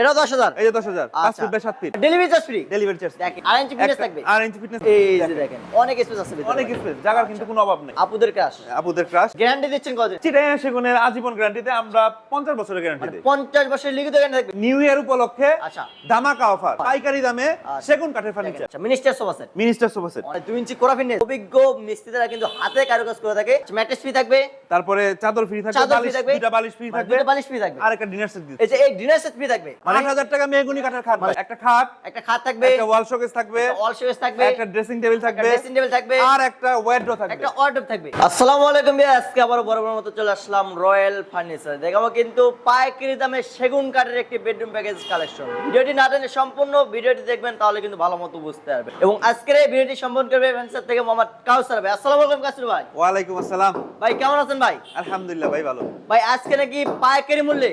এটা দশ হাজার। এই যে দশ হাজার। পাঁচ আচ্ছা। ফিট বাই সাত feet. Delivery charge free delivery charge দেখেন আর ইঞ্চি ফিটনেস থাকবে। আর ইঞ্চি ফিটনেস এই যে দেখেন। অনেক স্পেস আছে ভিতরে। অনেক স্পেস জায়গার কিন্তু কোনো অভাব নেই। আপুদের ক্রাশ আপুদের ক্রাশ গ্যারান্টি দিচ্ছেন কতদিন চিটাই সেগুনের আজীবন গ্যারান্টিতে আমরা পঞ্চাশ বছরের গ্যারান্টি মানে দিই। পঞ্চাশ বছরের লিখিত গ্যারান্টি থাকবে। নিউ ইয়ার উপলক্ষে আচ্ছা। ধামাকা অফার পাইকারি দামে আচ্ছা। সেগুন কাঠের ফার্নিচার আচ্ছা minister sofa set minister sofa set অনেক দুই ইঞ্চি কোরা ফিটনেস অভিজ্ঞ মিস্ত্রিরা কিন্তু হাতে কারুকাজ করে থাকে। ম্যাট্রেস ফ্রি থাকবে। তারপরে চাদর ফ্রি থাকবে বালিশ ফ্রি মানে থাকবে। দুটো বালিশ ফ্রি থাকবে। আর একটা ডিনার সেট এই যে এই ডিনার সেট ফ্রি থাকবে। মানে আট হাজার টাকা মেহগুনি কাঠের খাট ভাই। একটা খাট একটা খাট থাকবে একটা ওয়াল শোকেস থাকবে অল শোকেস থাকবে একটা ড্রেসিং টেবিল থাকবে ড্রেসিং টেবিল থাকবে আর একটা ওয়ার্ড্রো থাকবে। একটা অর্ডার থাকবে। আসসালামু আলাইকুম ভাই আজকে আবার বরাবর মতো চলে আসলাম রয়্যাল ফার্নিচার দেখাবো কিন্তু পাইকারি দামে সেগুন কাঠের একটি বেডরুম প্যাকেজ কালেকশন ভিডিওটি না সম্পূর্ণ ভিডিওটি দেখবেন তাহলে কিন্তু ভালো মতো বুঝতে পারবে। এবং আজকের এই ভিডিওটি সম্পন্ন করবে থেকে মোহাম্মদ কাউসার ভাই। আসসালামু আলাইকুম কাসুর ভাই। ওয়ালাইকুম আসসালাম। ভাই কেমন আছেন ভাই? আলহামদুলিল্লাহ ভাই ভালো। ভাই আজকে নাকি পাইকারি মূল্যে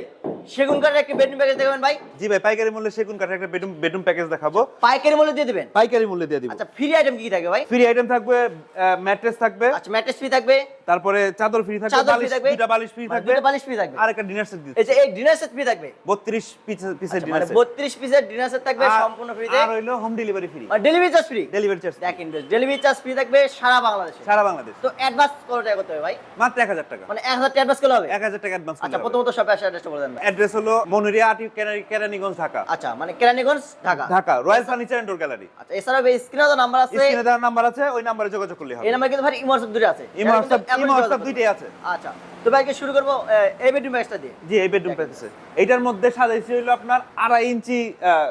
সেগুন কাঠের একটা বেডরুম প্যাকেজ দেখাবেন ভাই। জি ভাই পাইকারি মূল্যে সেগুন কাঠের একটা বেডরুম বেডরুম প্যাকেজ দেখাবো। পাইকারি মূল্যে দিয়ে দিবেন? পাইকারি মূল্যে দিয়ে দিব। আচ্ছা ফ্রি আইটেম কি কি থাকবে ভাই? ফ্রি আইটেম থাকবে ম্যাট্রেস থাকবে। আচ্ছা ম্যাট্রেস ফ্রি থাকবে? তারপরে চাদর ফ্রি থাকবে চাদর ফ্রি বালিশ থাকবে। দুটা বালিশ ফ্রি থাকবে দুটো বালিশ ফ্রি থাকবে। আর একটা ডিনার সেট দিতে এই যে এই ডিনার সেট ফ্রি থাকবে। 32 পিসের ডিনার মানে সেট 32 পিসের ডিনার সেট থাকবে সম্পূর্ণ ফ্রিতে আর হইল হোম ডেলিভারি ফ্রি আর delivery charge free delivery charge দেখেন ডেলিভারি চার্জ ফ্রি থাকবে সারা বাংলাদেশে। সারা বাংলাদেশ। তো অ্যাডভান্স কত টাকা করতে হবে ভাই? মাত্র 1000 টাকা। মানে 1000 টাকা অ্যাডভান্স করলে হবে? 1000 টাকা অ্যাডভান্স আচ্ছা প্রথমত সব অ্যাড্রেসটা বলে দেন। অ্যাড্রেস হলো মনুরিয়া আটি কেরানি- কেরানীগঞ্জ ঢাকা। আচ্ছা মানে Keraniganj Dhaka. Dhaka royal furniture and door gallery আচ্ছা এছাড়াও স্ক্রিনে তো নাম্বার আছে। স্ক্রিনে দেওয়ার নাম্বার আছে ওই নাম্বারে যোগাযোগ করলে হবে। এই নাম্বার কিন্তু ভাই ইমো হোয়াটসঅ্যাপ দুটো আছে। ইমো ইমো হোয়াটসঅ্যাপ দুইটাই আছে। আচ্ছা তো ভাইকে শুরু করব এই বেডরুম ম্যাচটা দিয়ে। জি এই বেডরুম প্যাকেজে এটার মধ্যে সাজাইছি হলো আপনার আড়াই ইঞ্চি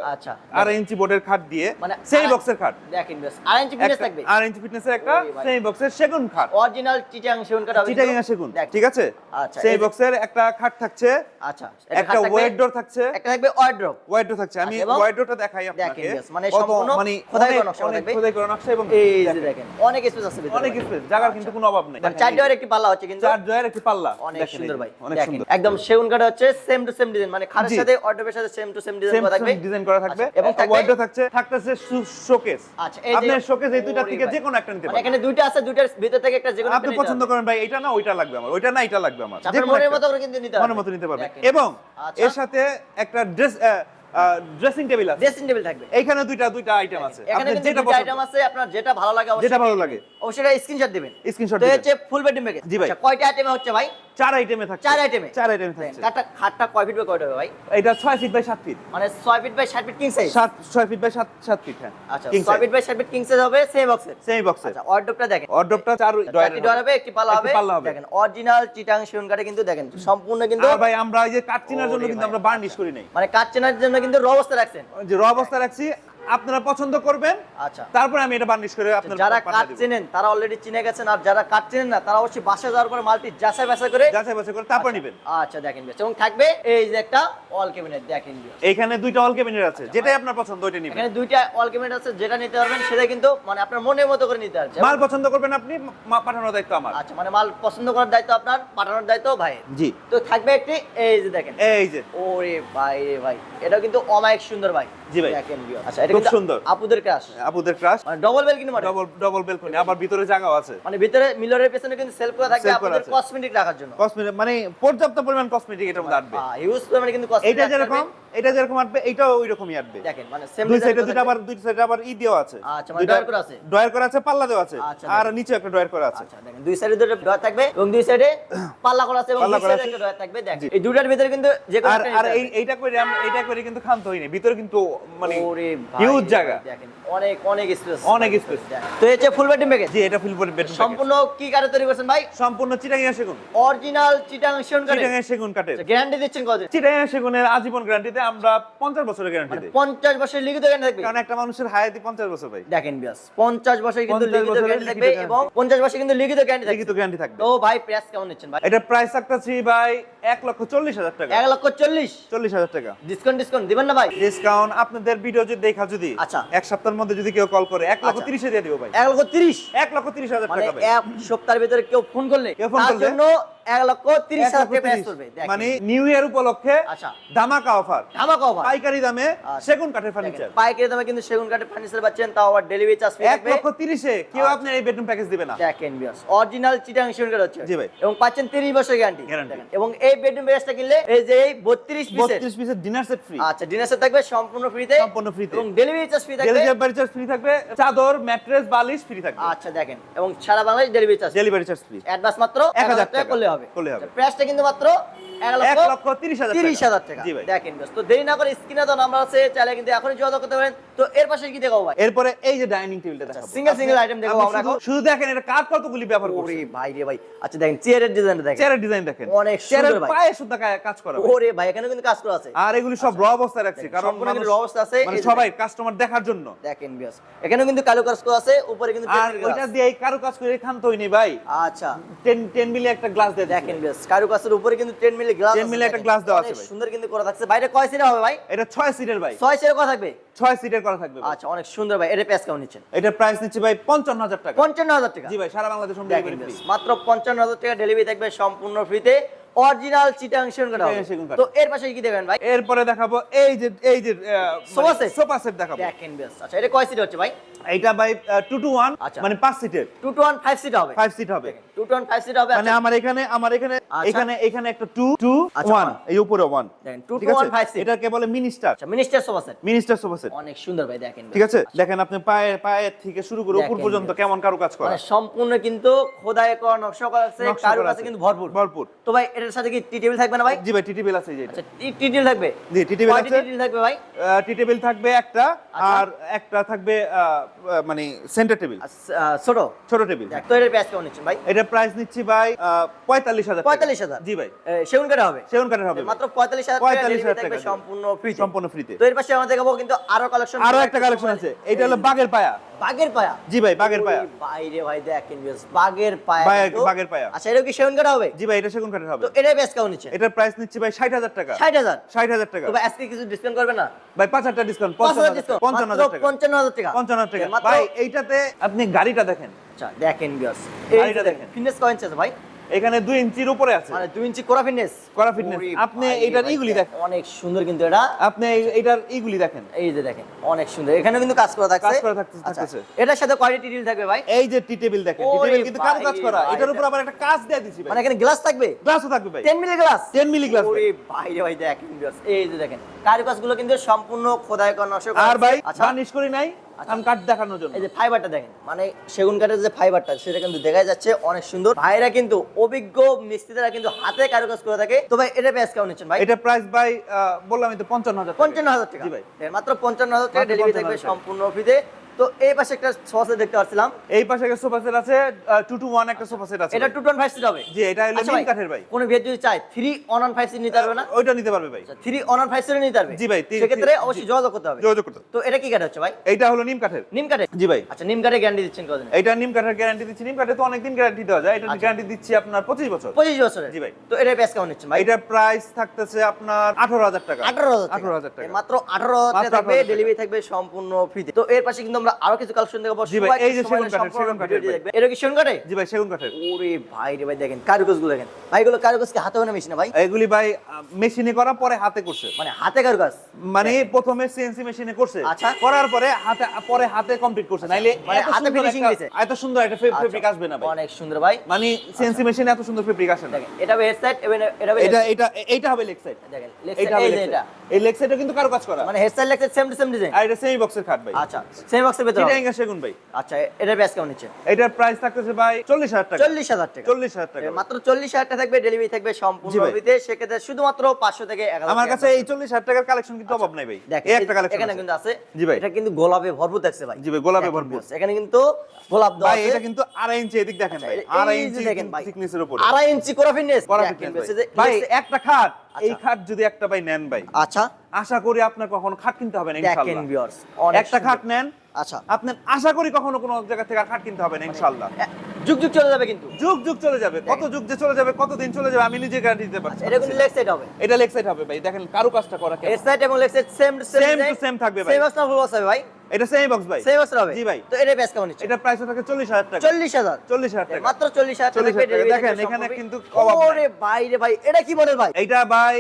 আচ্ছা। আড়াই ইঞ্চি বোর্ডের খাট দিয়ে। মানে সেই বক্সের খাট। দেখেন বেশ আর ইঞ্চি একটা- থাকবে। আড়াই ইঞ্চি ফিটনেসের একটা সেই বক্সের সেগুন খাট। অরিজিনাল চিটাং সেগুন কিন্তু। সেগুন ঠিক আছে? আচ্ছা, সেই বক্সের একটা খাট থাকছে আচ্ছা একটা ওয়েট ডোর থাকছে। একটা থাকবে ওয়ার্ড্রপ ওয়াইড থাকছে। আমি আচ্ছা, ওয়াইড ডোরটা দেখাই আপনাকে। মানে সম্পূর্ণ মানে খোদাই করা নকশা থাকবে। খোদাই করা নকশা এবং এই যে দেখেন, অনেক স্পেস আছে ভিতরে অনেক স্পেস জায়গার কিন্তু কোনো অভাব নেই। মানে চার ডোর একটি পাল্লা হচ্ছে কিন্তু। চার একটি পাল্লা। অনেক সুন্দর ভাই। অনেক সুন্দর। একদম সেগুন কাটা হচ্ছে সেম টু সেম ডিজাইন মানে খাটের সাথে অর্ডারের সাথে সেম টু সেম ডিজাইন করা থাকবে? ডিজাইন করা থাকবে আচ্ছা, এবং ওয়াইডও থাকছে থাকতেছে শোকেস আচ্ছা এই যে শোকেস এই দুইটা থেকে যে কোনো একটা নিতে মানে পারেন। এখানে দুইটা আছে দুইটার ভিতর থেকে একটা যে কোনো আপনি পছন্দ করেন ভাই এটা না ওইটা লাগবে আমার ওইটা না এটা লাগবে আমার। যে কোনো মনের মতো করে কিন্তু নিতে মনের মতো নিতে পারবে। এবং আচ্ছা। এর সাথে একটা ড্রেস ড্রেসিং টেবিল আছে। ড্রেসিং টেবিল থাকবে। এইখানে দুইটা দুইটা আইটেম আছে। এখানে যেটা আইটেম আছে আপনার যেটা ভালো লাগে যেটা ভালো লাগে। অবশ্যই স্ক্রিনশট দিবেন। স্ক্রিনশট তো হচ্ছে ফুল বেডরুম প্যাকেজ জি ভাই। কয়টা আইটেমে হচ্ছে ভাই? চার আইটেমে থাকছে। চার আইটেমে চার আইটেমে থাকছে। কাঠটা খাটটা কয় ফিট বাই কয়টা হবে ভাই? এটা 6 ফিট বাই 7 ফিট মানে 6 feet by 7 feet king size 7 6 feet by 7 7 feet হ্যাঁ। আচ্ছা 6 feet by 7 feet king size হবে সেম বক্সের সেই বক্সে আচ্ছা অর্ডারটা দেখেন। অর্ডারটা চার ডোর হবে একটি পাল্লা হবে। দেখেন অরিজিনাল চিটাং শিউন কাঠে কিন্তু দেখেন সম্পূর্ণ কিন্তু ভাই আমরা এই যে কাট চিনার জন্য কিন্তু আমরা বার্নিশ করি নাই। মানে কাঠ চেনার জন্য কিন্তু র অবস্থা রাখছেন। যে র অবস্থা রাখছি আপনারা পছন্দ করবেন। আচ্ছা। তারপরে আমি এটা বার্নিশ করে আপনার যারা দেব। চেনেন তারা অলরেডি চিনে গেছেন আর যারা কাঠ চেনেন না তারা অবশ্যই বাসা যাওয়ার পর মালটি যাচাই বাছাই করে যাচাই বাছাই করে তারপর নেবেন। আচ্ছা দেখেন বেশ। এবং থাকবে এই যে একটা অল ক্যাবিনেট দেখেন বেশ। এইখানে দুইটা অল ক্যাবিনেট আছে যেটাই আপনার পছন্দ ওইটা নেবেন। এখানে দুইটা অল ক্যাবিনেট আছে যেটা নিতে পারবেন সেটা কিন্তু মানে আপনার মনের মতো করে নিতে পারছেন মাল পছন্দ করবেন আপনি পাঠানোর দায়িত্ব আমার। আচ্ছা মানে মাল পছন্দ করার দায়িত্ব আপনার পাঠানোর দায়িত্ব ভাই। জি। তো থাকবে একটি এই যে দেখেন। এই যে। ওরে ভাই রে ভাই। এটা কিন্তু অমায়িক সুন্দর ভাই। জি ভাই। দেখেন। আচ্ছা এটা খুব সুন্দর। আপুদের ক্রাশ আপুদের ক্রাশ মানে ডবল বেল কিন্তু মানে ডবল ডবল বেলকনি আবার ভিতরে জায়গাও আছে। মানে ভিতরে মিলরের পেছনে কিন্তু সেলফ করা থাকে আপনাদের কসমেটিক রাখার জন্য। কসমেটিক মানে পর্যাপ্ত পরিমাণ কসমেটিক এটার মধ্যে আসবে ইউজ পরিমাণে কিন্তু কসমেটিক এটা যেরকম। এটা যেরকম আসবে এটাও ওই রকমই আসবে দেখেন মানে সেম দুই সাইডে দুইটা আবার দুই সাইডে আবার ই দেওয়া আছে। আচ্ছা, মানে ডয়ার করা আছে? ডয়ার করা আছে পাল্লা দেওয়া আছে। আচ্ছা, আর নিচে একটা ডয়ার করা আছে। আচ্ছা দেখেন দুই সাইডে দুটো ডয়ার থাকবে এবং দুই সাইডে পাল্লা করা আছে এবং দুই সাইডে আছে। একটা ডয়ার থাকবে দেখেন। এই দুটার ভিতরে কিন্তু যে আর। এইটা করে আমরা এইটা করে কিন্তু ক্ষান্ত হইনি ভিতরে কিন্তু মানে হিউজ জায়গা। দেখেন অনেক অনেক স্পেস অনেক space। তো এই ফুল বেডরুম প্যাকেজ জি এটা ফিল করে সম্পূর্ণ কি কাঠে তৈরি করছেন ভাই? সম্পূর্ণ চিটাঙ্গা সেগুন। অরিজিনাল চিটাং শিওন কাঠে চিটাঙ্গা সেগুন কাঠের। গ্যারান্টি দিচ্ছেন কত? চিটাঙ্গা সেগুনের আজীবন গ্যারান্টিতে আমরা 50 বছরের গ্যারান্টি মানে দিই। 50 বছরের লিখিত গ্যারান্টি থাকবে। কারণ একটা মানুষের হায়াতি 50 বছর ভাই। দেখেন বিয়াস 50 বছরের কিন্তু 50 লিখিত গ্যারান্টি থাকবে এবং 50 বছরের কিন্তু লিখিত গ্যারান্টি থাকবে। লিখিত গ্যারান্টি থাকবে। তো ভাই প্রাইস কেমন নিচ্ছেন ভাই? এটা প্রাইস রাখতেছি ভাই 1 লক্ষ 40 হাজার টাকা। 1 লক্ষ 40 40 হাজার টাকা। ডিসকাউন্ট ডিসকাউন্ট দিবেন না ভাই? ডিসকাউন্ট আপনাদের ভিডিও যদি দেখা যদি আচ্ছা। এক সপ্তাহের মধ্যে যদি কেউ কল করে এক লক্ষ আচ্ছা। 30 এ দিয়ে দিব ভাই এক লক্ষ 30 1 লক্ষ 30 হাজার মানে টাকা এক সপ্তাহের ভিতরে কেউ ফোন করলে কেউ ফোন করলে? জন্য এক লক্ষ তিরিশ। হাজার প্রাইস করবে মানে নিউ ইয়ার উপলক্ষে আচ্ছা। ধামাকা অফার ধামাকা offer। পাইকারি দামে আচ্ছা। সেগুন কাঠের ফার্নিচার পাইকারি দামে কিন্তু সেগুন কাঠের ফার্নিচার পাচ্ছেন তাও আবার ডেলিভারি চার্জ এক লক্ষ তিরিশে কেউ আচ্ছা। আপনার এই বেডরুম প্যাকেজ দিবে না। দেখেন বিয়াস অরিজিনাল চিটাং সেগুন কাঠ হচ্ছে। জি ভাই। এবং পাচ্ছেন 30 বছর গ্যারান্টি এবং এই বেডরুম প্যাকেজটা কিনলে এই যে এই 32 বত্রিশ পিসের ডিনার সেট ফ্রি আচ্ছা ডিনার সেট থাকবে সম্পূর্ণ ফ্রিতে সম্পূর্ণ ফ্রিতে এবং ডেলিভারি চার্জ ফ্রি থাকবে। ডেলিভারি চার্জ ফ্রি থাকবে চাদর ম্যাট্রেস বালিশ ফ্রি থাকবে। আচ্ছা দেখেন এবং সারা Bangladesh delivery charge delivery charge free advance মাত্র এক হাজার টাকা টাকা। করলে হবে। করলে হবে। প্রাইসটা কিন্তু মাত্র এক লক্ষ লক্ষ তিরিশ হাজার তিরিশ হাজার টাকা। দেখেন তো দেরি না করে স্ক্রিনে তো নাম্বার আছে চাইলে কিন্তু এখনই যোগাযোগ করতে পারেন। তো এর পাশে কি দেখাবো ভাই? এরপরে এই যে ডাইনিং টেবিলটা দেখাবো। single আপনি- single দেখাবো আমরা শুধু- দেখেন এটা কাঠ কতগুলি ব্যবহার করছে ওরে ভাই রে ভাই। আচ্ছা দেখেন চেয়ারের ডিজাইনটা দেখেন। চেয়ারের ডিজাইন দেখেন। অনেক সুন্দর ভাই। পায়ে শুদ্ধ কাজ করা ওরে ভাই এখানে কিন্তু কাজ করা আছে। আর এগুলি সব র অবস্থায় রাখছি। কারণ সম্পূর্ণ কিন্তু অবস্থা আছে, মানে সবাই কাস্টমার দেখার জন্য। দেখেন বিয়াস কিন্তু কালো কাজ করা আছে উপরে কিন্তু আর ওইটা দিয়ে এই কাজ করে খান নি ভাই। আচ্ছা। 10 10 মিলি একটা গ্লাস দিয়ে দেখেন বিয়াস কারু উপরে কিন্তু 10 মিলি গ্লাস 10 মিলি একটা glass দেওয়া আছে ভাই। সুন্দর কিন্তু করা থাকছে। বাইরে কয় সিট হবে ভাই? এটা 6 সিটের ভাই। 6 সিটের করা থাকবে? 6 সিটের করা থাকবে আচ্ছা অনেক সুন্দর ভাই। এটা প্রাইস কেমন নিচ্ছেন? এটা প্রাইস নিচ্ছি ভাই 55000 টাকা। 55000 টাকা। জি ভাই সারা বাংলাদেশ হোম ডেলিভারি মাত্র পঞ্চান্ন হাজার টাকা ডেলিভারি থাকবে সম্পূর্ণ ফ্রিতে অরিজিনাল চিটাং সেগুন। তো এর পাশে কি দেবেন ভাই? এরপরে দেখাবো এই যে এই যে Sofa set? সোফা সেট দেখাবো। দেখেন বেশ। আচ্ছা এটা কয় সিট হচ্ছে ভাই? ভাই 2 টু 1 আচ্ছা। মানে 5 সিটের two two one five seat হবে। 5 সিট হবে। Two two one five seat হবে। মানে আমার এখানে আমার এখানে আচ্ছা। এখানে এখানে একটা 2 2 আচ্ছা, 1 এই উপরে 1 দেখেন, two ঠিক to আছে? one, five seat। এটাকে বলে মিনিস্টার আচ্ছা minister sofa set minister sofa set অনেক সুন্দর ভাই দেখেন ঠিক আছে? দেখেন আপনি পায়ে পায়ে থেকে শুরু করে উপর পর্যন্ত কেমন কারু কাজ করা। মানে সম্পূর্ণ কিন্তু খোদাই করা নকশা করা আছে। কিন্তু ভরপুর। ভরপুর। তো ভাই এটার সাথে কি টি টেবিল থাকবে না ভাই? জি ভাই টি টেবিল আছে এই আচ্ছা টি টেবিল থাকবে? জি টি টেবিল আছে? টি টেবিল থাকবে ভাই? টি টেবিল থাকবে একটা আচ্ছা। আর একটা থাকবে মানে সেন্টার টেবিল। আচ্ছা, ছোট? ছোট টেবিল। তো এটার প্রাইস কেমন নিচ্ছেন ভাই? এটা প্রাইস নিচ্ছি ভাই পঁয়তাল্লিশ হাজার পঁয়তাল্লিশ হাজার? জি ভাই। সেগুন কাঠা হবে? সেগুন কাঠের হবে মাত্র পঁয়তাল্লিশ হাজার 45,000 টাকা থাকবে টাকা সম্পূর্ণ ফ্রি সম্পূর্ণ ফ্রিতে তো এর পাশে আমরা দেখাবো কিন্তু আরও কালেকশন আরও একটা কালেকশন আছে। এটা হলো বাগের পায়া। বাগের পায়া। জি ভাই বাগের পায়া। বাইরে ভাই দেখেন বেশ বাগের পায়া। বাগের- পায়া। আচ্ছা এটা কি সেগুন কাটা হবে? জি ভাই এটা সেগুন কাটা হবে। তো এটা বেশ কেমন নিচ্ছে। এটার প্রাইস নিচ্ছি ভাই ষাট হাজার টাকা। ষাট হাজার? ষাট হাজার টাকা। তো ভাই আজকে কিছু ডিসকাউন্ট করবে না? ভাই পাঁচ হাজার ডিসকাউন্ট পাঁচ হাজার discount, পঞ্চান্ন হাজার টাকা। পঞ্চান্ন হাজার টাকা। পঞ্চান্ন হাজার টাকা। ভাই এইটাতে আপনি গাড়িটা দেখেন। আচ্ছা দেখেন বিয়াস গাড়িটা দেখেন। ফিটনেস কয় আছে ভাই এখানে দুই ইঞ্চির উপরে আছে। মানে দুই ইঞ্চি কোরা ফিটনেস কড়া fitness। আপনি এইটার ইগুলি দেখেন। অনেক সুন্দর কিন্তু এটা। আপনি এইটার এইগুলি দেখেন। এই যে দেখেন অনেক সুন্দর। এখানে কিন্তু কাজ করা থাকছে। কাজ করা থাকছে- আচ্ছা, এটার সাথে কোয়ালিটি ডিল থাকবে ভাই? এই যে টি টেবিল দেখেন টি টেবিল কিন্তু কারু কাজ করা। এটার উপর আবার একটা কাজ দিয়ে দিছি মানে এখানে গ্লাস থাকবে? গ্লাসও থাকবে ভাই। 10 মিলি গ্লাস 10 মিলি গ্লাস ওরে ভাই রে ভাই দেখেন এই যে দেখেন কারুকাজগুলো কিন্তু সম্পূর্ণ খোদাই করা নকশা আর ভাই আচ্ছা। বার্নিশ করি নাই। আমি কাঠ দেখানোর জন্য। এই যে ফাইবারটা দেখেন মানে সেগুন কাঠের যে ফাইবারটা সেটা কিন্তু দেখা যাচ্ছে অনেক সুন্দর। ভাইরা কিন্তু অভিজ্ঞ মিস্ত্রিরা কিন্তু হাতে কারুকাজ করে থাকে। তো ভাই এটা প্রাইস কেমন নিচ্ছেন ভাই? এটা প্রাইস ভাই বললাম তো পঞ্চান্ন হাজার পঞ্চান্ন হাজার টাকা। জি ভাই। মাত্র পঞ্চান্ন হাজার টাকা ডেলিভারি থাকবে সম্পূর্ণ ফ্রিতে তো এই পাশে একটা সসে দেখতে পাচ্ছিলাম এই পাশে একটা সোফা সেট আছে টু টু ওয়ান একটা সোফা সেট আছে। এটা ভাই। টু টোয়েন্টি ফাইভ সিট হবে। জি এটা হলো আচ্ছা নিম ভাই, কাঠের ভাই। কোনো ভিড় যদি চায় three on on five seat নিতে পারবে না? ওইটা নিতে পারবে ভাই। Three on on five seat নিতে পারবে? জি ভাই, সেক্ষেত্রে অবশ্যই যোগাযোগ করতে হবে। যোগাযোগ করতে তো এটা কি কাঠ হচ্ছে ভাই? এইটা হলো নিম কাঠের। নিম কাঠে জি ভাই। আচ্ছা নিম কাঠে গ্যারান্টি দিচ্ছেন কদিন এইটা নিম কাঠের গ্যারান্টি দিচ্ছি। নিম কাঠে তো অনেকদিন গ্যারান্টি দেওয়া যায়। এটা আচ্ছা। গ্যারান্টি দিচ্ছি আপনার পঁচিশ বছর। পঁচিশ বছরের? জি ভাই। তো এটার প্রাইস কেমন নিচ্ছেন ভাই? এটার প্রাইস থাকতেছে আপনার আঠারো হাজার টাকা। আঠারো হাজার আঠারো হাজার টাকা। মাত্র আঠারো হাজার থাকবে ডেলিভারি থাকবে সম্পূর্ণ ফ্রিতে তো। এর পাশে কিন্তু আমরা আরও কিছু কালেকশন দেখাবো জি ভাই, এই যে সেগুন কাঠের, সেগুন কাঠের। এটা কি সেগুন কাঠে জি ভাই সেগুন কাঠের। ওরে ভাই রে ভাই দেখেন কারুকাজগুলো দেখেন। ভাই গুলো কারুকাজ কি হাতে বানা মেশিন ভাই? এগুলি ভাই মেশিনে করা পরে হাতে করছে। মানে হাতে কারুকাজ? মানে প্রথমে সিএনসি মেশিনে করছে। আচ্ছা। করার পরে হাতে পরে হাতে কমপ্লিট করছে। নাইলে মানে এত হাতে একটা- দিছে। এত সুন্দর একটা ফেব্রিক আসবে না ভাই। অনেক সুন্দর ভাই। মানে সিএনসি মেশিনে এত সুন্দর ফেব্রিক আসে না। এটা হবে হেড সাইড এটা হবে এটা এটা এইটা হবে লেগ সাইড দেখেন side, হবে এই যে এটা। এই লেগ সাইডও কিন্তু কারও কাজ করা। মানে হেড সাইড লাগছে সেম টু সেম ডিজাইন আর এটা সেমি বক্সের খাট ভাই। আচ্ছা সেম বক্সের ভিতরে। সেগুন ভাই। আচ্ছা এটার প্রাইস কেমন নিচ্ছে? এটার প্রাইস থাকতেছে ভাই চল্লিশ হাজার টাকা। চল্লিশ হাজার টাকা। চল্লিশ হাজার টাকা। মাত্র চল্লিশ হাজার টাকা থাকবে ডেলিভারি থাকবে সম্পূর্ণ ফ্রিতে সেক্ষেত্রে শুধুমাত্র পাঁচশো থেকে এক হাজার আমার কাছে এই চল্লিশ হাজার টাকার কালেকশন কিন্তু অভাব নাই ভাই। এই একটা কালেকশন এখানে কিন্তু আছে। জি ভাই। এটা কিন্তু গোলাপে ভরপুর থাকছে ভাই। জি ভাই, গোলাপে ভরপুর। এখানে কিন্তু গোলাপ দেওয়া ভাই এটা কিন্তু আড়াই ইঞ্চি এদিক দেখেন ভাই। আচ্ছা, আড়াই ইঞ্চি দেখেন ভাই। থিকনেসের উপরে। আড়াই ইঞ্চি করা ফিটনেস ভাই। ভাই একটা খাট। এই খাট যদি একটা ভাই নেন ভাই। আচ্ছা। আশা করি আপনার কখনো খাট কিনতে হবে না ইনশাআল্লাহ। একটা খাট নেন আচ্ছা। আপনার আশা করি কখনো কোনো জায়গা থেকে আর খাট কিনতে হবে না ইনশাআল্লাহ। যুগ যুগ চলে যাবে কিন্তু। যুগ যুগ চলে যাবে। কত যুগ যে চলে যাবে কত দিন চলে যাবে আমি নিজে গ্যারান্টি দিতে পারছি। আচ্ছা, এটা কিন্তু লেগ সাইড হবে। এটা লেগ সাইড হবে ভাই। দেখেন কারু কাজটা করা এর সাইড এবং leg side same same same থাকবে ভাই। সেম অবস্থা হবে ভাই? এটা সেমি বক্স ভাই। সেই বছর হবে জি ভাই। তো এটা বেশ কেমন এটা প্রাইস থাকে চল্লিশ হাজার টাকা। চল্লিশ হাজার। চল্লিশ হাজার টাকা। মাত্র চল্লিশ হাজার টাকা 40,000 টাকা। দেখেন, এখানে কিন্তু ওরে ভাই রে ভাই এটা কি মডেল ভাই? এইটা ভাই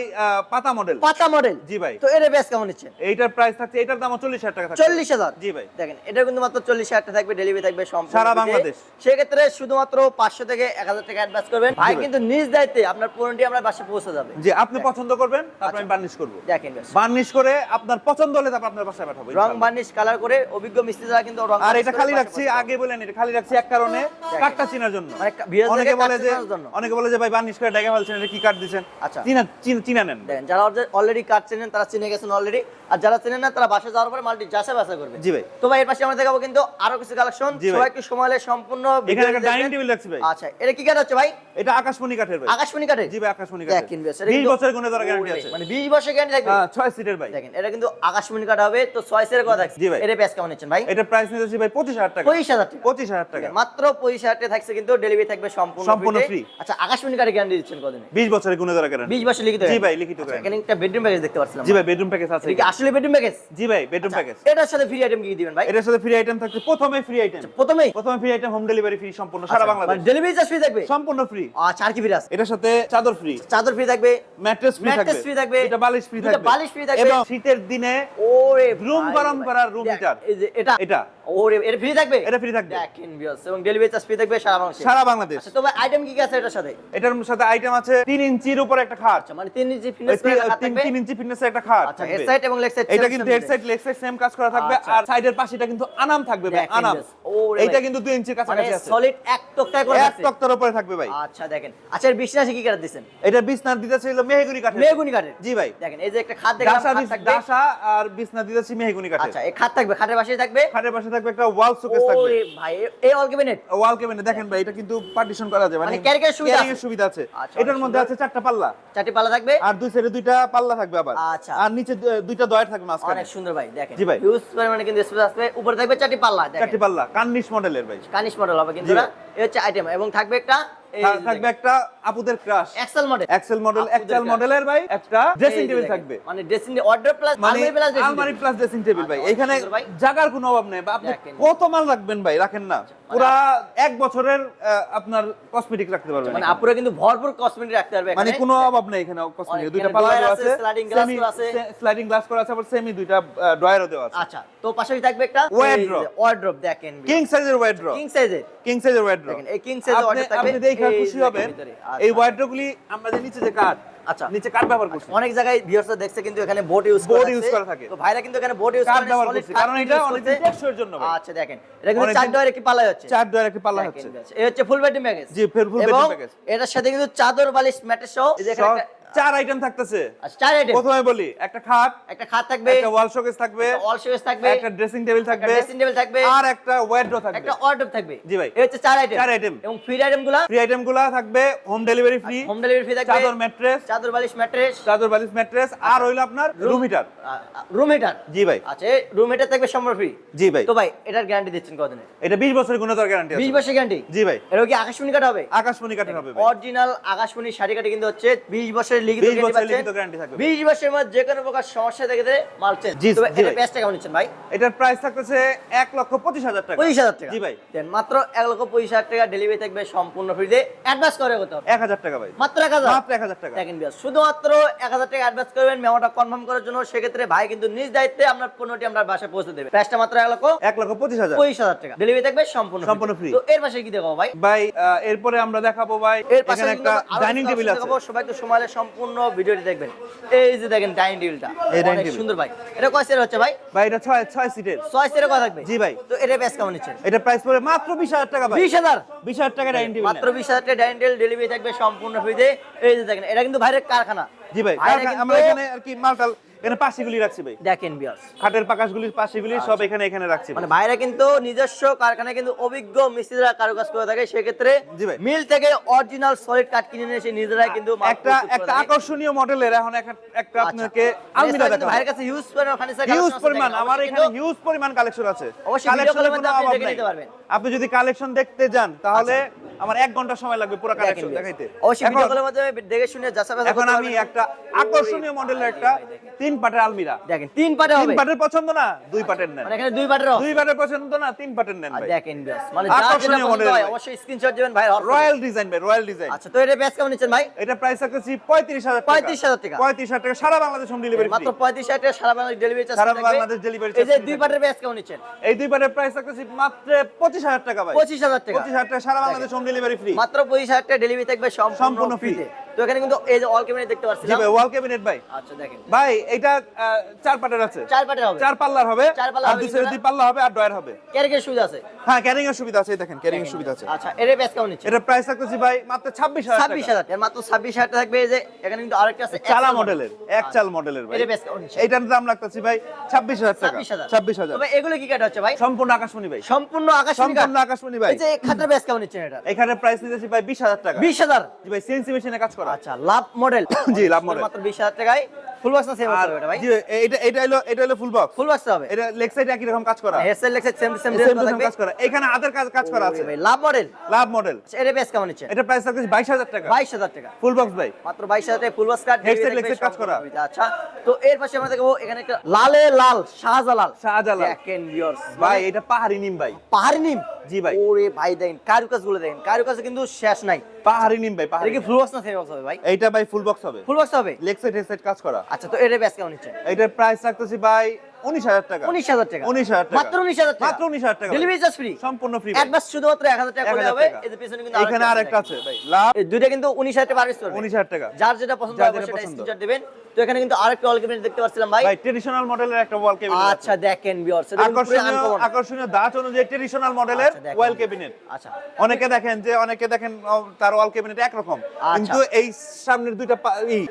পাতা মডেল পাতা মডেল জি ভাই। তো এটা বেশ কেমন এইটার প্রাইস থাকছে এটার দাম চল্লিশ হাজার টাকা থাকছে। চল্লিশ হাজার। জি ভাই। দেখেন এটা কিন্তু মাত্র চল্লিশ হাজার টাকা থাকবে ডেলিভারি থাকবে সম্পূর্ণ সারা। বাংলাদেশ। সেক্ষেত্রে শুধুমাত্র পাঁচশো থেকে এক হাজার টাকা অ্যাডভান্স করবেন। ভাই। কিন্তু নিজ দায়িত্বে আপনার পণ্যটি আমরা বাসে পৌঁছে যাবে। যে আপনি পছন্দ করবেন তারপর আমি বার্নিশ করব। দেখেন বার্নিশ করে আপনার পছন্দ হলে তারপর আপনার বাসায় পাঠাবো রং বার্নিশ কালার করে অভিজ্ঞ মিস্ত্রিরা কিন্তু আর এটা খালি রাখছি আগে বলেন এটা খালি রাখছি এক কারণে কাঠটা চেনার জন্য। মানে অনেকে বলে যে অনেকে বলে যে ভাই বার্নিশ করে ডেকে ফেলছেন এটা কি কাঠ দিছেন? আচ্ছা। চিনা চিন- নেন। যারা অলরেডি কাঠ চেনেন তারা চিনে গেছেন অলরেডি আর যারা চেনেন না তারা বাসে যাওয়ার পরে মালটি যাচাই বাছাই করবে। জি ভাই। তো ভাই এর পাশে আমরা দেখাবো কিন্তু আরও কিছু কালেকশন সবাই একটু সময় সম্পূর্ণ এখানে একটা ডাইনিং টেবিল রাখছি ভাই। আচ্ছা এটা কি কাঠ হচ্ছে ভাই? এটা আকাশমণি কাঠের ভাই। আকাশমণি কাঠে জি ভাই আকাশমণি কাঠের। কিনবে সেটা 20 বছরের গুণে ধরা গ্যারান্টি আছে। মানে 20 বছর গ্যারান্টি থাকবে। হ্যাঁ 6 সিটের ভাই। দেখেন এটা কিন্তু আকাশমণি কাঠ হবে তো চয়েসের কথা থাকছে জি ভাই। এটা প্রাইস কেমন নিচ্ছেন ভাই? এটা প্রাইস নিতেছি ভাই 25000 টাকা। 25000 টাকা। 25000 টাকা। মাত্র 25000 টাকা থাকছে কিন্তু ডেলিভারি থাকবে সম্পূর্ণ সম্পূর্ণ free আচ্ছা আকাশমণি কাঠে গ্যারান্টি দিচ্ছেন কতদিনে 20 বছরের গুণে ধরা গ্যারান্টি 20 বছর লিখিত জি ভাই লিখিত আচ্ছা, এখানে একটা বেডরুম প্যাকেজ দেখতে পাচ্ছিলাম জি ভাই বেডরুম প্যাকেজ আছে এটা আসলে বেডরুম প্যাকেজ জি ভাই বেডরুম প্যাকেজ এটার সাথে ফ্রি আইটেম কি দিবেন ভাই? এটার সাথে ফ্রি আইটেম থাকছে প্রথমে ফ্রি আইটেম প্রথমে free item home delivery free সম্পূর্ণ সারা বাংলাদেশ। ডেলিভারি চার্জ ফ্রি থাকবে? সম্পূর্ণ ফ্রি আচ্ছা আর কি ফ্রি আছে? এটার সাথে চাদর ফ্রি চাদর ফ্রি থাকবে। ম্যাট্রেস ফ্রি থাকবে। free থাকবে। এটা বালিশ ফ্রি থাকবে। বালিশ free থাকবে। এবং শীতের দিনে ওরে ভাই গরম করার room এই যে এটা। এটা। ওরে এটা ফ্রি থাকবে? এটা free থাকবে। দেখেন ভিউয়ার্স এবং ডেলিভারি চার্জ ফ্রি থাকবে সারা বাংলাদেশে। সারা বাংলাদেশ। আচ্ছা তো ভাই আইটেম কি কি আছে এটার সাথে? এটার সাথে আইটেম আছে তিন ইঞ্চির উপর একটা খাট। আচ্ছা মানে তিন ইঞ্চি করে তিন থাকবে? তিন ইঞ্চি ফিটনেসের একটা খাট আচ্ছা হেড সাইড এবং লেগ সাইড এটা কিন্তু head side leg side same কাজ করা থাকবে। আচ্ছা। আর সাইডের পাশেটা কিন্তু আনাম থাকবে ভাই আনাম। এইটা কিন্তু 2 ইঞ্চির মানে কাছাকাছি আছে। সলিড এক টকটায় করে এক রাখছে। তক্তার উপরে থাকবে ভাই। আচ্ছা দেখেন। আচ্ছা এর বিছানা কি কাঠ দিবেন এটা বিছনার দিতে ছিল মেহগুনি কাঠের। মেগুনি কাঠের। জি ভাই। দেখেন এই যে একটা খাট দেখলাম দাসা আর বিছনা দিতেছি মেহগুনি কাঠের। আচ্ছা এই খাট থাকবে খাটের পাশেই থাকবে? খাটের পাশে থাকবে একটা ওয়াল শোকেস থাকবে। ভাই এই অল ক্যাবিনেট ওয়াল ক্যাবিনেট দেখেন ভাই এটা কিন্তু পার্টিশন করা যায় মানে carry করার সুবিধা আছে। সুবিধা আছে। আচ্ছা, এটার মধ্যে আছে চারটা পাল্লা। চারটি পাল্লা থাকবে? আর দুই সাইডে দুইটা পাল্লা থাকবে আবার। আচ্ছা। আর নিচে দুইটা দয়ার থাকবে মাঝখানে। অনেক সুন্দর ভাই দেখেন। জি ভাই। হিউজ পরিমাণে কিন্তু স্পেস আসবে উপরে থাকবে চারটি পাল্লা দেখেন। চারটি পাল্লা কানিশ মডেলের ভাই। কানিশ মডেল হবে কিন্তু এটা এই হচ্ছে আইটেম এবং থাকবে একটা থাকবে একটা আপুদের crush excel model excel model excel মডেলের ভাই একটা ড্রেসিং টেবিল থাকবে। মানে ড্রেসিং অর্ডার প্লাস মানে আলমারি প্লাস আলমারি প্লাস ড্রেসিং টেবিল ভাই। আচ্ছা, এখানে জায়গার কোনো অভাব নেই। আপনি কত মাল রাখবেন ভাই? রাখেন না। পুরা এক বছরের আপনার কসমেটিক রাখতে পারবেন মানে আপুরা কিন্তু ভরপুর কসমেটিক রাখতে পারবে মানে কোনো অভাব নেই এখানে কসমেটিক দুইটা পাল্লা দেওয়া আছে, semi- করা আছে। স্লাইডিং গ্লাস করা আছে আবার সেমি দুইটা ড্রয়ারও দেওয়া আছে। আচ্ছা তো পাশাপাশি থাকবে একটা Wardrobe। ওয়ার্ড্রপ দেখেন কিং সাইজের ওয়াইড্রো কিং সাইজের কিং সাইজের ওয়াইড্রো দেখেন, এই king size এর থাকবে, আপনি দেখে খুশি হবেন এই আচ্ছা। ওয়াইড্রোগুলি আমরা যে নিচে যে কাঠ আচ্ছা। নিচে কাঠ ব্যবহার করছি। অনেক জায়গায় ভিউয়ার্সরা দেখছে কিন্তু এখানে বোর্ড ইউজ Board ইউজ করা থাকে। তো ভাইরা কিন্তু এখানে বোর্ড ইউজ করে ব্যবহার করছে। কারণ এটা অনেক। জন্য আচ্ছা দেখেন। এটা কিন্তু চার ডয়ের একটি পাল্লা হচ্ছে? চার ডয়ার কি পালা হচ্ছে। এই হচ্ছে ফুল বেডরুম প্যাকেজ জি, ফুল প্যাকেজ এটার সাথে কিন্তু চাদর বালিশ ম্যাটের সহ এই যে এখানে চার আইটেম থাকতেছে। আচ্ছা, চার আইটেম প্রথমে বলি একটা খাট একটা খাট থাকবে। একটা ওয়াল শোকেস থাকবে অল শোকেস থাকবে। একটা ড্রেসিং টেবিল থাকবে ড্রেসিং টেবিল থাকবে। আর একটা ওয়াইড্রো থাকবে। একটা ওয়ার্ডরোব থাকবে। জি ভাই। এই হচ্ছে চার আইটেম চার item। এবং ফ্রি আইটেমগুলো ফ্রি আইটেমগুলা থাকবে home delivery free home delivery free থাকবে। চাদর ম্যাট্রেস চাদর বালিশ ম্যাট্রেস চাদর বালিশ ম্যাট্রেস আর হইল আপনার রুম হিটার রুম হিটার জি ভাই। আচ্ছা রুম হিটার থাকবে সম্পূর্ণ ফ্রি জি ভাই। তো ভাই এটার গ্যারান্টি দিচ্ছেন কতদিনে? এটা 20 বছরের গুণধর গ্যারান্টি আছে। 20 বছর গ্যারান্টি জি ভাই। এটা কি আকাশমণি কাটা হবে? আকাশমণি কাঠের হবে অরিজিনাল আকাশমণি শাড়ি কাটি কিন্তু হচ্ছে 20 বছরের লিখিত 20 গ্যারান্টি বছরের লিখিত গ্যারান্টি থাকবে। 20 বছরের মধ্যে যে কোনো প্রকার সমস্যা মাল চেঞ্জ। জি, তবে এটা প্রাইসটা কেমন নিচ্ছেন ভাই? এটার প্রাইস থাকতেছে 1 লক্ষ 25 হাজার টাকা। 25000 টাকা। জি ভাই। দেন মাত্র 1 লক্ষ 25000 টাকা ডেলিভারি থাকবে সম্পূর্ণ ফ্রিতে অ্যাডভান্স করে কত? 1000 টাকা ভাই। মাত্র 1000 মাত্র 1000 টাকা। দেখেন বিয়ার শুধুমাত্র 1000 টাকা অ্যাডভান্স করবেন মেমোটা কনফার্ম করার জন্য সেক্ষেত্রে ভাই কিন্তু নিজ দায়িত্বে আপনার পণ্যটি আমরা বাসায় পৌঁছে দেবে প্রাইসটা মাত্র 1 লক্ষ 1 লক্ষ 25 হাজার। 25000 টাকা। ডেলিভারি থাকবে সম্পূর্ণ সম্পূর্ণ free। তো এর পাশে কি দেখাবো ভাই? ভাই এরপরে আমরা দেখাবো ভাই এখানে একটা ডাইনিং টেবিল আছে। সবাই একটু সময় হলে সম্পূর্ণ ভিডিওটি দেখবেন। এই যে দেখেন ডাইনিং টেবিলটা এই সুন্দর ভাই। এটা কয় সিটের হচ্ছে ভাই? ভাই এটা 6 6 সিটের 6 সিটের কথা থাকবে? জি ভাই। তো এটা প্রাইস কেমন নিচ্ছেন? এটা প্রাইস পড়ে মাত্র 20000 টাকা ভাই। 20000 20000 টাকা ডাইনিং টেবিল মাত্র 20000 টাকা ডাইনিং টেবিল ডেলিভারি থাকবে সম্পূর্ণ ফ্রিতে এই যে দেখেন এটা কিন্তু ভাইয়ের কারখানা। জি ভাই আমরা এখানে আর কি মালটাল এখানে পাশিগুলি রাখছি ভাই। দেখেন বিয়ার্স খাটের পাকাশগুলির পাশিগুলি সব এখানে এখানে রাখছি মানে ভাইরা কিন্তু নিজস্ব কারখানায় কিন্তু অভিজ্ঞ মিস্ত্রিরা কারুকাজ করে থাকে সেক্ষেত্রে মিল থেকে অরিজিনাল সলিড কাঠ কিনে এসে নিজেরাই কিন্তু একটা একটা আকর্ষণীয় মডেলের এখন একটা- একটা আচ্ছা। আপনাকে আলমিরা দেখাবো। ভাইয়ের কাছে হিউজ পরিমাণ ফার্নিচার হিউজ পরিমাণ। আমার এখানে হিউজ পরিমাণ কালেকশন আছে। অবশ্যই মধ্যে আপনি যদি কালেকশন দেখতে যান তাহলে আমার এক ঘণ্টা সময় লাগবে পুরো কালেকশন দেখাইতে। দেখে শুনে এখন আমি একটা আকর্ষণীয় মডেলের একটা তিন পাটের আলমিরা। দেখেন তিন পাটে তিন পাটের পছন্দ না দুই পাটের নেন। মানে এখানে দুই পাটের দুই পাটের পছন্দ না তিন পাটের নেন ভাই। দেখেন মানে আকর্ষণীয় ভাই। অবশ্যই স্ক্রিনশট দিবেন ভাই রয়্যাল ডিজাইন ভাই রয়্যাল ডিজাইন আচ্ছা তো এটা ব্যাস কেমন নিচ্ছেন ভাই? এটা প্রাইস পঁয়ত্রিশ হাজার 35,000 টাকা। পঁয়ত্রিশ হাজার টাকা সারা বাংলাদেশ হোম ডেলিভারি মাত্র পঁয়ত্রিশ হাজার টাকা সারা বাংলাদেশ ডেলিভারি চার্জ সারা বাংলাদেশ delivery এই যে দুই। পাটের ব্যাস কেমন নিচ্ছেন? এই দুই পাটের প্রাইস রাখছি মাত্র পঁচিশ হাজার টাকা ভাই। পঁচিশ হাজার টাকা। পঁচিশ হাজার টাকা সারা বাংলাদেশ হোম ডেলিভারি ফ্রি মাত্র পঁচিশ হাজার টাকা ডেলিভারি থাকবে সম্পূর্ণ। ফ্রিতে তো এখানে কিন্তু এই যে অল ক্যাবিনেট দেখতে ভাই ওয়াল ক্যাবিনেট ভাই। আচ্ছা দেখেন। ভাই এটা চার পাটের আছে। চার পাটের হবে। চার পাল্লার হবে চার পাল্লার আর দুই সাইডে দুই পাল্লা হবে আর ডয়ার হবে। ক্যারিকের সুবিধা আছে। হ্যাঁ ক্যারিং এর সুবিধা আছে দেখেন ক্যারিং এর সুবিধা আছে। আচ্ছা এর ব্যাস কেমন নিচ্ছে? এটা প্রাইস রাখতেছি ভাই মাত্র ছাব্বিশ হাজার ছাব্বিশ হাজার টাকা। মাত্র ছাব্বিশ হাজার টাকা থাকবে এই যে এখানে কিন্তু আরেকটা আছে চালা মডেলের এক চাল মডেলের ভাই। এর ব্যাস কেমন নিচ্ছে? এইটার দাম ভাই ছাব্বিশ হাজার টাকা। ছাব্বিশ হাজার। ছাব্বিশ হাজার। তবে এগুলো কি কাটা হচ্ছে ভাই? সম্পূর্ণ আকাশমণি ভাই। সম্পূর্ণ আকাশ সম্পূর্ণ আকাশমণি ভাই। এই যে খাতার কেমন এটা এখানে প্রাইস নিতেছি ভাই বিশ হাজার টাকা। বিশ হাজার? জি ভাই সিএনসি মেশিনে কাজ করা। আচ্ছা লাভ মডেল জি, লাভ মডেল মাত্র বিশ হাজার টাকায় ফুল বক্স না সেম আছে এটা ভাই? এটা এটা হলো এটা হলো ফুল বক্স ফুল বক্স হবে। এটা লেগ সাইড একই রকম কাজ করা। হেয়ারস্টাইল লেগছে সেম সেম সেম সেম কাজ করা। এখানে হাতের কাজ কাজ করা আছে। ভাই লাভ মডেল লাভ মডেল কেমন এটা প্রাইস রাখতেছি বাইশ হাজার টাকা। বাইশ হাজার টাকা। ফুল বক্স ভাই। মাত্র বাইশ হাজার টাকা full box card Headset, leg set কাজ করা। আচ্ছা তো এর পাশে আমরা দেখব এখানে একটা লালে লাল শাহজালাল। শাহজালাল। দেখেন ভিউয়ার্স ভাই এটা পাহাড়ি নিম ভাই। পাহাড়ি নিম? জি ভাই। ওরে ভাই দেখেন কারুকাজগুলো দেখেন। কারুকাজ কিন্তু শেষ নাই। পাহাড়ি নিম ভাই পাহাড়ি কি ফুল বক্স না সেম বক্স হবে ভাই? এইটা ভাই ফুল বক্স হবে। ফুল বক্স হবে? লেগ সাইড হেডসেট কাজ করা। আচ্ছা তো এর ব্যাস কেমন হচ্ছে এটার প্রাইস রাখতেছি ভাই উনিশ হাজার টাকা। উনিশ হাজার টাকা। উনিশ হাজার টাকা। মাত্র উনিশ হাজার মাত্র উনিশ হাজার টাকা। ডেলিভারি চার্জ ফ্রি সম্পূর্ণ ফ্রি অ্যাডভান্স শুধুমাত্র এক হাজার টাকা করলে হবে। এর পিছনে কিন্তু এখানে আরেকটা আছে ভাই। লাভ দুইটা কিন্তু উনিশ হাজার টাকা পারমিস উনিশ হাজার টাকা। যার যেটা পছন্দ হবে সেটা স্ক্রিনশট দিবেন। তো এখানে কিন্তু আরেকটা অল ক্যাবিনেট দেখতে পাচ্ছিলাম ভাই। ভাই ট্রেডিশনাল মডেলের একটা ওয়াল ক্যাবিনেট আচ্ছা দেখেন ভিউয়ার্স এটা কিন্তু পুরো আকর্ষণীয় আকর্ষণীয় দাঁত অনুযায়ী ট্রেডিশনাল মডেলের আচ্ছা, দেখেন। ওয়াল ক্যাবিনেট আচ্ছা। অনেকে দেখেন যে অনেকে দেখেন তার ওয়াল ক্যাবিনেট একরকম। আচ্ছা। কিন্তু এই সামনের দুইটা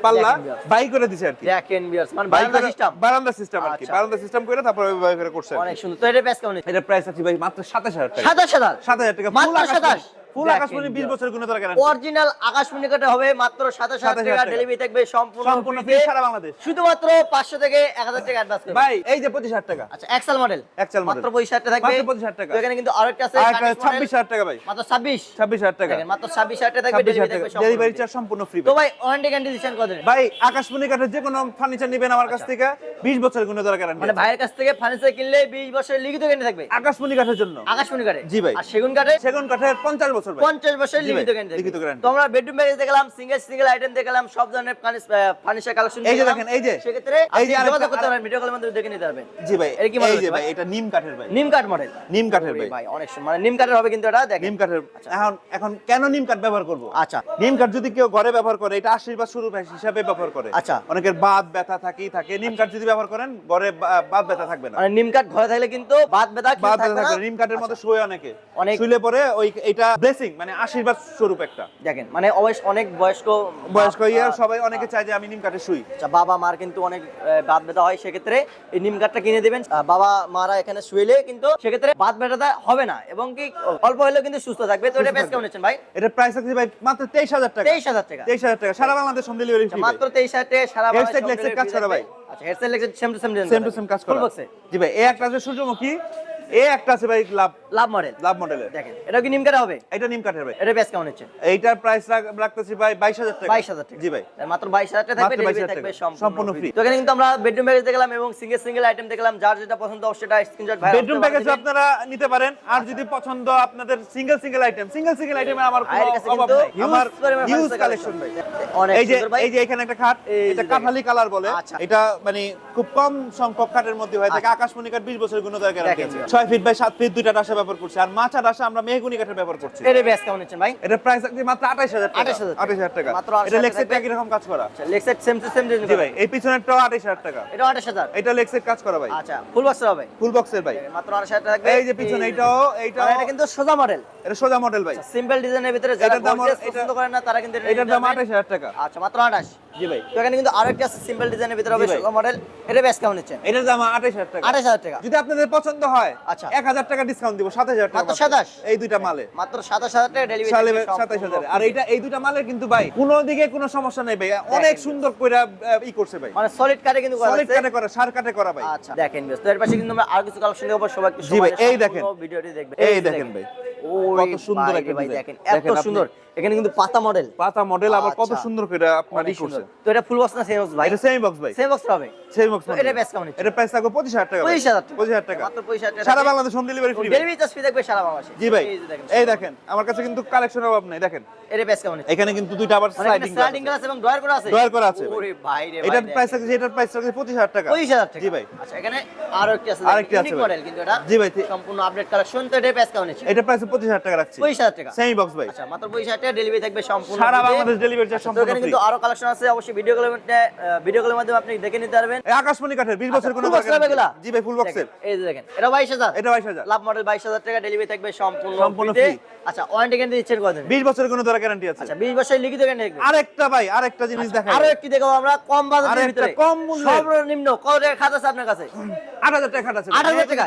পাল্লা। বাই করে দিছে আর কি। দেখেন ভিউয়ার্স মানে বারান্দা সিস্টেম বারান্দা সিস্টেম আর কি। আচ্ছা। বারান্দা সিস্টেম করে তারপরে করে করছে অনেক সুন্দর। তো এটা প্রাইস কেমন? এটা প্রাইস আছে ভাই মাত্র 27000 টাকা। সাদা সাদা 7000 টাকা মাত্র ফুল 27 ফুল আকাশমণি 20 বিয়ার। বছর গুণতর গ্যারান্টি অরিজিনাল আকাশমণি কাটা হবে মাত্র সাতাশ 27,000 টাকা। ডেলিভারি থাকবে সম্পূর্ণ সম্পূর্ণ ফ্রি সারা বাংলাদেশ। শুধুমাত্র পাঁচশো থেকে এক হাজার টাকা অ্যাডভান্স করবে। ভাই এই যে 25000 টাকা। আচ্ছা এক্সেল মডেল Excel model। মাত্র পঁচিশ হাজার টাকা থাকবে। মাত্র 25,000 টাকা। এখানে কিন্তু আরেকটা আছে আর একটা 28 model, 26000 টাকা ভাই। মাত্র ছাব্বিশ। 26000 টাকা। মাত্র ছাব্বিশ হাজার টাকা থাকবে ডেলিভারি থাকবে ডেলিভারি চার্জ সম্পূর্ণ ফ্রি তো ভাই ওয়ারেন্টি কন্ডিশন কত? ভাই আকাশমণি কাঠের যে কোনো ফার্নিচার নেবেন আমার কাছ থেকে 20 বছরের গুণতর গ্যারান্টি মানে ভাইয়ের কাছ থেকে ফার্নিচার কিনলে বিশ বছরের লিখিত গ্যারান্টি থাকবে? আকাশমণি কাঠের জন্য। আকাশমণি কাঠে জি ভাই। আর সেগুন কাঠে সেগুন কাঠের 50 বছর বছরের জি ভাই, লিখিত গ্যারান্টি লিখিত guarantee। তো আমরা বেডরুম প্যাকেজ দেখলাম সিঙ্গেল সিঙ্গেল আইটেম দেখলাম সব ধরনের ফার্নিচার কালেকশন এই যে দেখেন, এই যে। সেক্ষেত্রে এই যে যোগাযোগ করতে পারবেন ভিডিও কলের মাধ্যমে দেখে নিতে পারবেন। জি ভাই এটা কি এই যে ভাই? এটা নিম কাঠের ভাই। নিম কাঠ মডেল নিম কাঠের ভাই। ভাই অনেক। মানে নিম কাঠের হবে কিন্তু এটা দেখেন। নিম কাঠের এখন এখন কেন নিম কাঠ ব্যবহার করব? আচ্ছা। নিম কাঠ যদি কেউ ঘরে ব্যবহার করে এটা আশীর্বাদ স্বরূপ হিসাবে ব্যবহার করে। আচ্ছা। অনেকের বাত ব্যথা থাকেই থাকে। নিম কাঠ যদি ব্যবহার করেন ঘরে বাত ব্যথা থাকবে না। মানে নিম কাঠ ঘরে থাকলে কিন্তু বাত ব্যথা থাকবে। নিম কাঠের মধ্যে শুয়ে অনেকে। অনেক- শুইলে পরে ওই এটা ব্লেসিং মানে আশীর্বাদ স্বরূপ একটা। দেখেন মানে অবশ্য অনেক বয়স্ক বয়স্ক বাপ- ইয়ে সবাই অনেকে চায় যে আমি নিম কাঠে শুই। আচ্ছা, বাবা মার কিন্তু অনেক বাত ব্যথা হয় সেক্ষেত্রে এই নিম কাঠটা কিনে দিবেন। বাবা মারা এখানে শুইলে কিন্তু সেক্ষেত্রে বাত ব্যথাটা হবে না এবং কি অল্প হলেও কিন্তু সুস্থ থাকবে। তো এটা বেশ কেমন ভাই? এটা প্রাইস আছে ভাই মাত্র তেইশ হাজার টাকা। তেইশ হাজার টাকা। তেইশ হাজার টাকা। সারা বাংলাদেশ হোম ডেলিভারি আচ্ছা, ফ্রি মাত্র টাকা সারা বাংলাদেশ delivery কাজ করা ভাই। আচ্ছা headset leg set same to same same to same কাজ করা। জি ভাই এই একটা আছে সূর্যমুখী। এই একটা আছে ভাই লাভ লাভ মডেল। লাভ মডেলের। দেখেন এটা কি নিম হবে? এটা নিম কাঠের ভাই। এটা বেশ কেমন হচ্ছে? এইটার প্রাইস রাখতেছি ভাই বাইশ হাজার টাকা। বাইশ হাজার টাকা। জি ভাই। মাত্র বাইশ হাজার টাকা থাকবে ডেলিভারি থাকবে সম্পূর্ণ ফ্রি তো এখানে কিন্তু আমরা বেডরুম প্যাকেজ দেখলাম এবং সিঙ্গেল সিঙ্গেল আইটেম দেখলাম। যার যেটা পছন্দ সেটা স্ক্রিনশট ভাই বেডরুম প্যাকেজ আপনারা নিতে পারেন। আর যদি পছন্দ আপনাদের single single item single single আইটেমে আমার কোনো অভাব নাই। আমার furniture কালেকশন ভাই। এই যে এই যে এখানে একটা খাট এটা কাঠালি কালার বলে। আচ্ছা। এটা মানে খুব কম সংখ্যক খাটের মধ্যে হয়। থাকে আকাশমণি কাঠ 20 বছরের গ্যারান্টি। আছে। 6 ফিট বাই 7 ফিট দুইটা ডাসা ব্যবহার করছি। আর মাচা ডাসা আমরা মেহগুনি কাঠের ব্যবহার করছি। এটা বেশ কেমন নিচ্ছেন ভাই? এটা প্রাইস আছে মাত্র 28000 টাকা। 28,000 টাকা। 28000 টাকা। মাত্র এটা লেক্সেট একই রকম কাজ করা। Leg set same to same জি ভাই এই পিছনেরটাও 28000 টাকা। এটা আঠাশ হাজার। এটা লেক্সেট কাজ করা ভাই। আচ্ছা ফুল বক্স হবে? ফুল বক্সের ভাই। মাত্র আঠাশ হাজার টাকা এই যে পিছনে এইটাও এইটাও। এটা কিন্তু সোজা মডেল এটা সোজা মডেল ভাই। সিম্পল ডিজাইনের ভিতরে যারা পছন্দ করেন না তারা কিন্তু এটা এটার দাম পারবেন। 28000 টাকা। আচ্ছা মাত্র আঠাশ জি ভাই। তো এখানে কিন্তু আরেকটা আছে সিম্পল ডিজাইনের ভিতরে হবে জি মডেল এটা বেশ কেমন নিচ্ছেন? এটার দাম 28000 টাকা। আঠাশ হাজার টাকা। যদি আপনাদের পছন্দ হয় আচ্ছা। 1000 টাকা ডিসকাউন্ট দিব 7000 টাকা মাত্র মাত্র। 27? এই দুইটা মালে। মাত্র সাতাশ হাজার টাকা ডেলিভারি 27000 আর এইটা এই দুইটা মালের কিন্তু ভাই কোনো দিকে কোনো সমস্যা নেই ভাই। অনেক সুন্দর কইরা ই করছে ভাই। মানে সলিড কাটে কিন্তু করা সলিড কাটে করা সার কাটে করা ভাই। আচ্ছা। দেখেন বেশ তো এর পাশে কিন্তু আমরা আর কিছু কালেকশন দেবো সবাই জি ভাই, এই দেখেন। ভিডিওটি দেখবেন। এই দেখেন ভাই। কত সুন্দর ভাই একটা ভাই দেখেন এত সুন্দর। এখানে কিন্তু পাতা মডেল পাতা মডেল আবার কত আচ্ছা। সুন্দর করে আপনার ই অনেক করছে তো এটা ফুল বক্স না সেম বক্স ভাই? এটা সেম বক্স ভাই। সেম বক্স হবে? সেম বক্স এটা best কেমন এটা প্রাইস থাকবে 25000 টাকা 25000 টাকা। 25000 টাকা। মাত্র 25000 টাকা। সারা Bangladesh home delivery free delivery charge free থাকবে সারা বাংলাদেশে। জি ভাই। এই দেখেন। আমার কাছে কিন্তু কালেকশনের অভাব নাই দেখেন। এটা বেস্ট কেমন এখানে কিন্তু দুইটা আবার স্লাইডিং স্লাইডিং গ্লাস এবং ড্রয়ার করা আছে? ড্রয়ার করা আছে ওরে ভাই রে এটার প্রাইস। থাকছে এটার প্রাইস থাকছে 25000 টাকা। 25000 টাকা। জি ভাই। আচ্ছা এখানে আরও একটি আছে আরেকটি আছে মডেল কিন্তু এটা। জি ভাই, সম্পূর্ণ আপডেট কালেকশন তো এটা বেস্ট কেমন এটা প্রাইস 25000 টাকা রাখছি। 25000 টাকা। সেম বক্স ভাই। আচ্ছা মাত্র 25000 টাকা ডেলিভারি থাকবে সম্পূর্ণ সারা বাংলাদেশ ডেলিভারি চার্জ আচ্ছা, সম্পূর্ণ এখানে ফ্রি কিন্তু আরও কালেকশন আছে অবশ্যই ভিডিও কলের মধ্যে ভিডিও কলের মাধ্যমে আপনি দেখে নিতে পারবেন। আকাশমণি কাঠের 20 বছর আচ্ছা, কোনো box এগুলা? জি ভাই ফুল বক্সের এই যে দেখেন এটা 22000 এটা 22000 লাভ মডেল 22000 টাকা ডেলিভারি থাকবে সম্পূর্ণ সম্পূর্ণ free। আচ্ছা ওয়ারেন্টি গ্যারান্টি দিচ্ছেন কত 20 বছরের কোনো ধরা গ্যারান্টি আছে। আচ্ছা 20 বছরের লিখিত গ্যারান্টি আরেকটা ভাই আরেকটা জিনিস দেখাই। আরও একটি দেখাবো আমরা কম একটা ভিতরে। কম মূল্যের। সর্বনিম্ন কত টাকা খাত আছে আপনার কাছে? 8000 টাকা খাট আছে 8000 টাকা।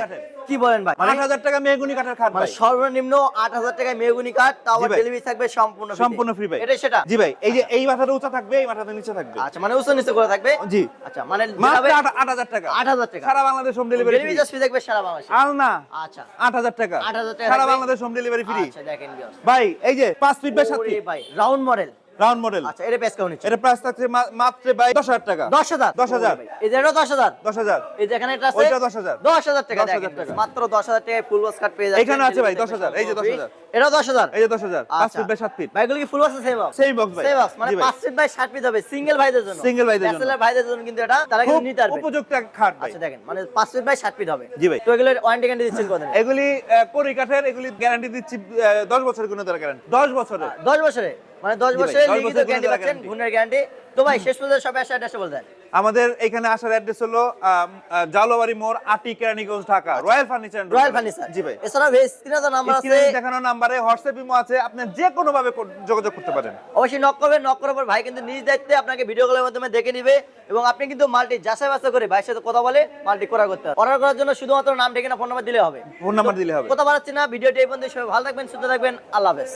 কি বলেন ভাই? মানে 8000 টাকা মেহগুনি কাঠের খাট মানে ভাই। সর্বনিম্ন 8000 টাকায় মেগুনি কার্ড তাও ডেলিভারি থাকবে সম্পূর্ণ সম্পূর্ণ ফ্রি ভাই। এটা সেটা? জি ভাই এই যে এই মাথাটা উঁচা থাকবে এই মাথাটা নিচে থাকবে। আচ্ছা মানে উঁচু নিচে করে থাকবে? জি। আচ্ছা মানে মাত্র যাবে 8000 টাকা। 8000 টাকা। সারা Bangladesh home delivery delivery charge free থাকবে সারা বাংলাদেশে। আর না আচ্ছা 8000 টাকা। 8000 টাকা সারা বাংলাদেশ হোম ডেলিভারি ফ্রি আচ্ছা দেখেন ভাই এই যে 5 ফিট বাই 7 ফিট ভাই রাউন্ড মডেল রাউন্ড মডেল আচ্ছা এটা বেশ কেমন এটা প্রাইস থাকছে মাত্র ভাই 10000 টাকা। 10000 10,000 এই যে এটা 10000 10000 এই যে এখানে এটা আছে? ওইটা 10,000 10000 টাকা 10,000 দেখেন। মাত্র 10000 টাকায় ফুল বক্স কাট পেয়ে যাচ্ছেন এখানে আছে ভাই, delivery 10,000 এই যে সম্পূর্ণ 10,000 free। এটা 10000 এই যে 10000 5 আচ্ছা। ফিট বাই 7 ফিট ভাইগুলো কি full box same box same box ভাই। সেম বক্স মানে জি 5 ফিট বাই 60 ফিট হবে। সিঙ্গেল ভাইদের জন্য। Single ভাইদের জন্য। Bachelor ভাইদের জন্য কিন্তু এটা তারা কিন্তু নিতে পারবে। উপযুক্ত খাট ভাই। আচ্ছা দেখেন মানে 5 ফিট বাই 60 ফিট হবে। জি ভাই। তো এগুলোর ওয়ারেন্টি গ্যারান্টি দিচ্ছেন কত এগুলি কড়ি কাঠের এগুলি গ্যারান্টি দিচ্ছি আহ, 10 বছরের কোনো ধরা গ্যারান্টি 10 বছরের। 10 বছরে মানে 10 বছরের লিখিত গ্যারান্টি পাচ্ছেন। গুণের গ্যারান্টি তো ভাই শেষ পর্যন্ত অ্যাড্রেস বলে দেন। আমাদের এখানে আসার অ্যাড্রেস হলো মোড় আটি Keraniganj Dhaka royal furniture royal furniture জি ভাই। এছাড়া স্ক্রিনে তো নাম্বার আছে। স্ক্রিনে দেখানো নাম্বারে হোয়াটসঅ্যাপ ইমো আছে। আপনি যে কোনো ভাবে যোগাযোগ করতে পারেন। অবশ্যই নক করবেন নক করার পর ভাই কিন্তু নিজ দায়িত্বে আপনাকে ভিডিও কলের মাধ্যমে দেখে নিবে এবং আপনি কিন্তু মাল্টি যাচাই বাছাই করে ভাইয়ের সাথে কথা বলে মাল্টি করা করতে হবে। অর্ডার করার জন্য শুধুমাত্র নাম ঠিকানা ফোন নাম্বার দিলে হবে। ফোন নাম্বার দিলে হবে। কথা বাড়াচ্ছি না ভিডিওটি এই পর্যন্ত সবাই ভালো থাকবেন সুস্থ থাকবেন। আল্লাহ হাফেজ।